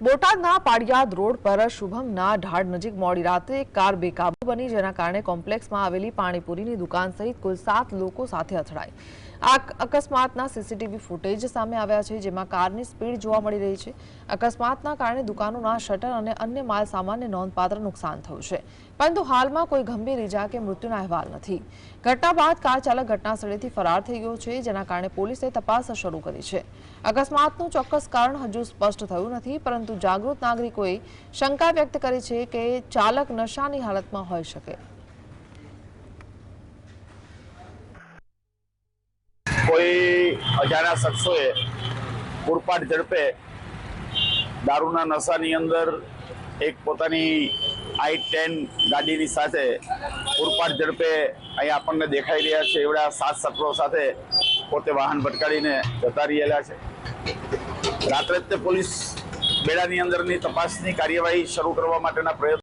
બોટાદના પાડિયાદ રોડ પર શુભમના ઢાળ નજીક મોડી રાત્રે એક કાર બેકાબુ બની જેના કારણે કોમ્પ્લેક્સમાં આવેલી પાણીપુરીની દુકાન સહિત કુલ સાત લોકો સાથે અથડાઈ આ અકસ્માતના સીસીટીવી ફૂટેજ સામે આવ્યા છે જેમાં કારની સ્પીડ જોવા મળી રહી છે અકસ્માતના કારણે દુકાનોના શટર અને અન્ય માલ સામાનને નોંધપાત્ર નુકસાન થયું છે પરંતુ હાલમાં કોઈ ગંભીર ઇજા કે મૃત્યુના અહેવાલ નથી ઘટના બાદ કાર ચાલક ઘટના સ્થળેથી ફરાર થઈ ગયો છે જેના કારણે પોલીસે તપાસ શરૂ કરી છે અકસ્માતનું ચોક્કસ કારણ હજુ સ્પષ્ટ થયું નથી પરંતુ જાગૃત નાગરિકોએ શંકા વ્યક્ત કરી છે કે ચાલક નશાની હાલતમાં હોઈ શકે. કોઈ અજાણ્યા શખ્સોએ પૂરપાટ ઝડપે દારૂના નશાની અંદર એક પોતાની આઈ ટેન ગાડીની સાથે પૂરપાટ ઝડપે અહીંયા આપણને દેખાઈ રહ્યા છે. એવડા સાત સત્રો સાથે પોતે વાહન ભટકાડીને જતા રહેલા છે. રાત્રે તે પોલીસ બેડાની અંદરની તપાસની કાર્યવાહી શરૂ કરવા માટેના પ્રયત્નો